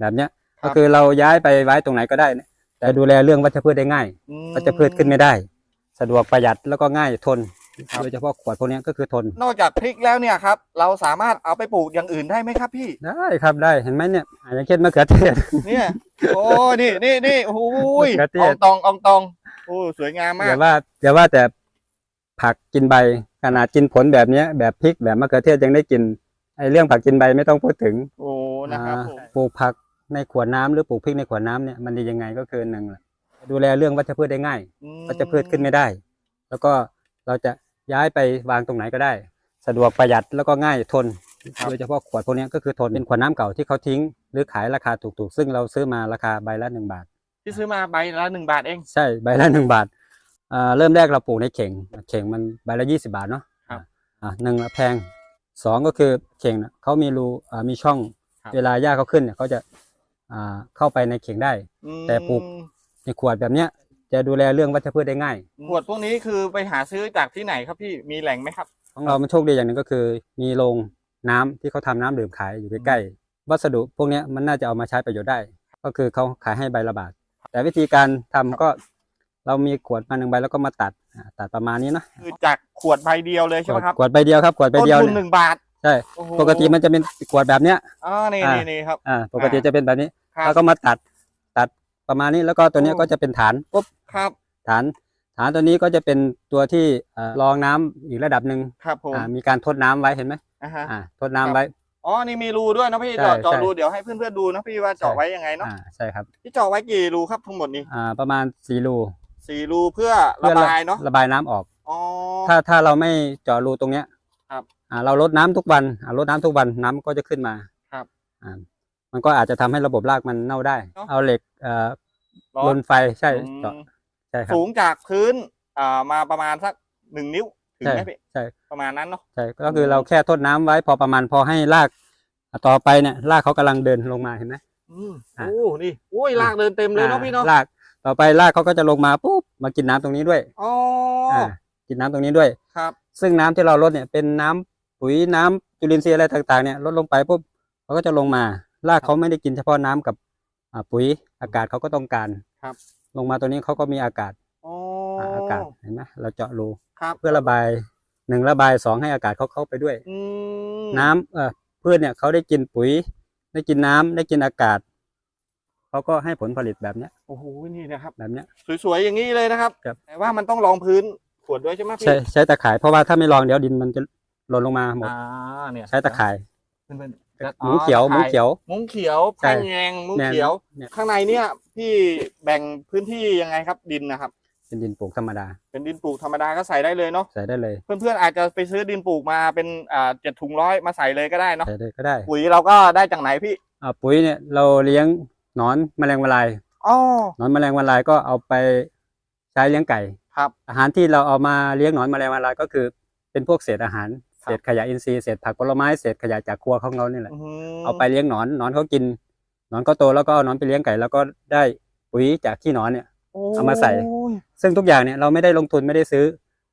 แบบเนี้ยครับก็คือเราย้ายไปไว้ตรงไหนก็ได้นะแต่ดูแลเรื่องวัชพืชได้ง่ายอืมวัชพืชขึ้นไม่ได้ สะดวกประหยัดแล้วก็ง่ายทนโดยเฉพาะขวดพวกเนี้ยก็คือทน นอกจากพริกแล้วเนี่ยครับ เราสามารถเอาไปปลูกอย่างอื่นได้ไหมครับพี่ ได้ครับได้เห็นไหมเนี่ยอ่าอย่างเช่นมะเขือเทศเนี่ยโอ้นี่นี่นี่โอ้ยมะเขือเทอศองตองอองตองโอ้สวยงามมาอย่ากว่าอย่าว่าแต่ผักกินใบขนาดกินผลแบบเนี้ยแบบพริกแบบมะเขือเทศยังได้กินไอ้เรื่องผักกินใบไม่ต้องพูดถึง โอ้นะครับอ่าผมปลูกผัก ในขวดน้ำหรือปลูกพริกในขวดน้ำเนี่ยมันดียังไงก็คือหนึ่งแหละดูแลเรื่องวัชพืชได้ง่ายอืมวัชพืชขึ้นไม่ได้ แล้วก็เราจะย้ายไปวางตรงไหนก็ได้ สะดวกประหยัดแล้วก็ง่ายทนโดยเฉพาะขวดพวกเนี้ยก็คือทนเป็นขวดน้ำเก่าที่เขาทิ้ง หรือขายราคาถูกๆ ซึ่งเราซื้อมาราคาใบละหนึ่งบาท ที่ซื้อมาใบละหนึ่งบาทเอง ใช่ใบละหนึ่งบาทอ่าเริ่มแรกเราปลูกในเข่ง เข่งมันใบละยี่สิบาทเนาะครับอ่าหนึ่งละแพงสองก็คือเข่งน่ะเขามีรูอ่ามีช่องครับเวลาหญ้าเขาขึ้นเนี่ยเขาจะ อ่าเข้าไปในเข่งได้อืมแต่ปลูก ในขวดแบบเนี้ยจะดูแลเรื่องวัชพืชได้ง่าย ขวดพวกนี้คือไปหาซื้อจากที่ไหนครับพี่มีแหล่งไหมครับ ของเรามันโชคดีอย่างหนึ่งก็คือ มีโรงน้ำที่เขาทำน้ำดื่มขายอยู่ใกล้ๆวัสดุพวกเนี้ยมันน่าจะเอามาใช้ประโยชน์ได้ ก็คือเขาขายให้ใบละบาท แต่วิธีการทำก็ เรามีขวดมาหนึ่งใบแล้วก็มาตัดอ่าตัดประมาณนี้เนาะคือจากขวดใบเดียวเลยใช่ไหมครับ ขวดใบเดียวครับขวดใบต้นเดียวทุนเนี่ยหนึ่งบาท ใช่ โอ้โห ปกติมันจะเป็นขวดแบบเนี้ยอ๋อนี่อ่า นี่นี่ครับ อ่าปกติจะเป็นแบบนี้ครับแล้วก็มาตัดตัดประมาณนี้แล้วก็ตัวเนี้ยโอ้ ก็จะเป็นฐานปุ๊บครับฐาน ฐานตัวนี้ก็จะเป็นตัวที่เอ่อรองน้ำอีกระดับหนึ่งครับผมอ่ามีการทดน้ำไว้เห็นไหมอ่าฮะ อ่าทดน้ำครับ ไว้ อ๋อนี่มีรูด้วยนะพี่ใช่เจาะเจาะใช่รูเดี๋ยวให้เพื่อนๆดูนะพี่ว่าเจาะใช่ ไว้ยังไงเนาะอ่าใช่ครับพี่เจาะไว้กี่รูครับทั้งหมดนี้อ่าประมาณสี่รูสี่รูเพื่อระเพื่อบายเนาะระบายน้ำออก อ๋อ ถ้าถ้าเราไม่เจาะรูตรงเนี้ยครับอ่า เราลดน้ำทุกวันอ่าลดน้ำทุกวันน้ำก็จะขึ้นมาครับอ่ามันก็อาจจะทำให้ระบบรากมันเน่าได้เนอะเอาเหล็กเอ่อร้อลนนไฟใช่อืมเจาะใช่ครับสูงจากพื้นอ่ามาประมาณสักหนึ่งนิ้วถึงใช่ไหมพี่ใช่ประมาณนั้นเนาะใช่ก็คือเราแค่ทดน้ำไว้พอประมาณพอให้รากอะต่อไปเนี่ยรากเขากำลังเดินลงมาเห็นไหมอืมอะโอ้นี่โอ้ยลากเดินเต็มเลยเนาะอ่าพี่เนาะรากต่อไปรากเขาก็จะลงมาปุ๊บมากินน้ำตรงนี้ด้วยอ๋ออ่ากินน้ำตรงนี้ด้วยครับ ซึ่งน้ำที่เราลดเนี่ยเป็นน้ำ ปุ๋ยน้ำจุลินทรีย์อะไรต่างๆเนี่ยลดลงไปปุ๊บเขาก็จะลงมารากเขาไม่ได้กินเฉพาะน้ำกับอ่าปุ๋ยอากาศเขาก็ต้องการครับ ลงมาตัวนี้เขาก็มีอากาศอ๋ออ่าอากาศเห็นไหมเราเจาะรูครับเพื่อระบายหนึ่งระบายสองให้อากาศเขาเข้าไปด้วยอืมน้ำเอ่อพืชเนี่ยเขาได้กินปุ๋ย ได้กินน้ำได้กินอากาศเขาก็ให้ผลผลิตแบบเนี้ยโอ้โหนี่นะครับแบบเนี้ยสวยๆอย่างนี้เลยนะครับครับแต่ว่ามันต้องรองพื้นขวดด้วยใช่ไหมพี่ใช้ใช้ตะข่ายเพราะว่าถ้าไม่ลองเดี๋ยวดินมันจะ หล่นลงมาหมดอ่าเนี่ยใช้ตะข่ายเพื่อนๆหมุ้งเขียวหมุ้งเขียว มุ้งเขียวใช่ แป้งแยงมุ้งแมนเขียว เนี่ยข้างในเนี่ยพี่แบ่งพื้นที่ยังไงครับดินนะครับ เป็นดินปลูกธรรมดาเป็นดินปลูกธรรมดาก็ใส่ได้เลยเนาะใส่ได้เลยเพื่อนๆอาจจะไปซื้อดินปลูกมาเป็นอ่าเจ็ดถุงร้อยมาใส่เลยก็ได้เนาะใส่เลยก็ได้ปุ๋ยเราก็ได้จากไหนพี่อ่าปุ๋ยเนี่ยเราเลี้ยงหนอนแมลงวันลายอ๋อหนอนแมลงวันลายก็เอาไปใช้เลี้ยงไก่ ครับ อาหารที่เราเอามาเลี้ยงหนอนแมลงวันลายก็คือเป็นพวกเศษอาหารครับ เศษขยะอินทรีย์เศษผักผลไม้เศษขยะจากครัวของเรานี่แหละอื้อหืเอาไปเลี้ยงหนอนหนอนเขากินหนอนเขาโตแล้วก็เอาหนอนไปเลี้ยงไก่แล้วก็ได้ปุ๋ยจากขี้หนอนเนี่ยเอามาใส่โอ้ยซึ่งทุกอย่างเนี่ยเราไม่ได้ลงทุนไม่ได้ซื้อ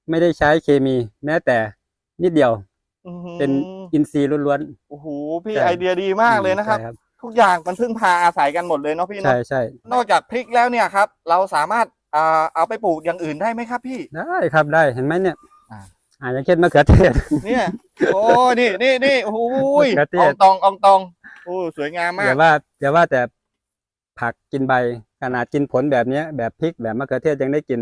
ไม่ได้ใช้เคมี แม้แต่นิดเดียวอื้อหือเป็นอินทรีย์ล้วนโอ้โหพี่ใช่ไอเดียดีๆมากเลยนะครับใช่ทุกอย่างมันพึ่งพาอาศัยกันหมดเลยเนาะพี่ใช่เนาะใช่นอกจากพริกแล้วเนี่ยครับ เราสามารถอ่าเอาไปปลูกอย่างอื่นได้ไหมครับพี่ได้ครับได้เห็นไหมเนี่ย อ่าอ่าอย่างเช่นมะเขือเทศ เนี่ย โอ้ นี่นี่นี่โอ้ยมะเขือเทอศองตองอองตองโอ้สวยงามมาอกย่าว่าอย่าว่าแต่ผักกินใบขนาดกินผลแบบเนี้ย แบบพริกแบบมะเขือเทศยังได้กิน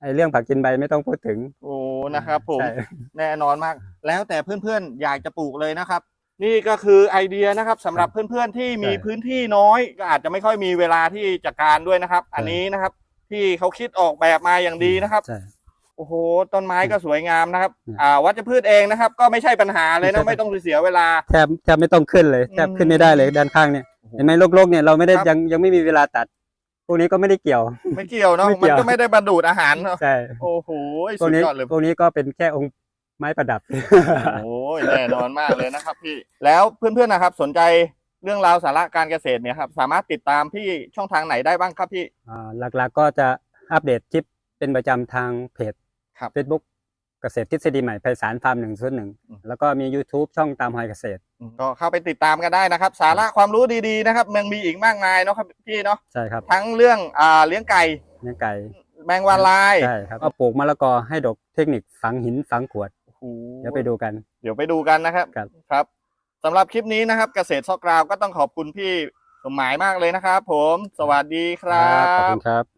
ไอ้เรื่องผักกินใบไม่ต้องพูดถึงโอ้นะครับผม ใช่ แน่นอนมาก แล้วแต่เพื่อนๆ อยากจะปลูกเลยนะครับ นี่ก็คือไอเดียนะครับสำหรับเพื่อนๆที่มีใช่พื้นที่น้อย ก็อาจจะไม่ค่อยมีเวลาที่จัดการด้วยนะครับ อันนี้นะครับ ที่เขาคิดออกแบบมาอย่างดีนะครับ ใช่ โอ้โห ต้นไม้ก็สวยงามนะครับอืมอ่า วัชพืชเองนะครับ ก็ไม่ใช่ปัญหาเลยไม่นะใช่ไม่ต้องเสียเวลา แทบแทบไม่ต้องขึ้นเลยแทบอืมขึ้นไม่ได้เลยด้านข้างเนี่ย เห็นไหมโลกๆเนี่ยเราไม่ได้ครับยังยังไม่มีเวลาตัด พวกนี้ก็ไม่ได้เกี่ยว ไม่เกี่ยวเนาะไม่เกี่มันยวก็ไม่ได้บรรดูดอาหารเนาะ ใช่ โอ้โหพวสุกดนี้ยอดเลยพวกนี้ก็เป็นแค่องค์ไม้ประดับ โอ้ยแน่นอนมากเลยนะครับพี่ แล้วเพื่อนๆนะครับ สนใจเรื่องราวสาระการเกษตรเนี่ยครับ สามารถติดตามพี่ช่องทางไหนได้บ้างครับพี่ อ่า หลักๆก็จะอัปเดตคลิปเป็นประจำทางเพจ ครับ Facebook เกษตรทฤษฎีใหม่ไพศาลฟาร์มหนึ่งศูนย์หนึ่งแล้วก็มี YouTube ช่องตามหอยเกษตร ก็เข้าไปติดตามกันได้นะครับ สาระความรู้ดีๆนะครับมันมีอีกมากมายเนาะครับพี่เนาะใช่ครับทั้งเรื่องอ่าเลี้ยงไก่เลี้ยงไก่แมงวันลายใช่ครับก็ปลูกมะละกอให้ดกเทคนิคฝังหินฝังขวด โอ้โห เดี๋ยวไปดูกัน เดี๋ยวไปดูกันนะครับครับ ครับสำหรับคลิปนี้นะครับ เกษตรซอกกราวก็ต้องขอบคุณพี่สมหมายมากเลยนะครับผม สวัสดีครัขอบบคุณครับ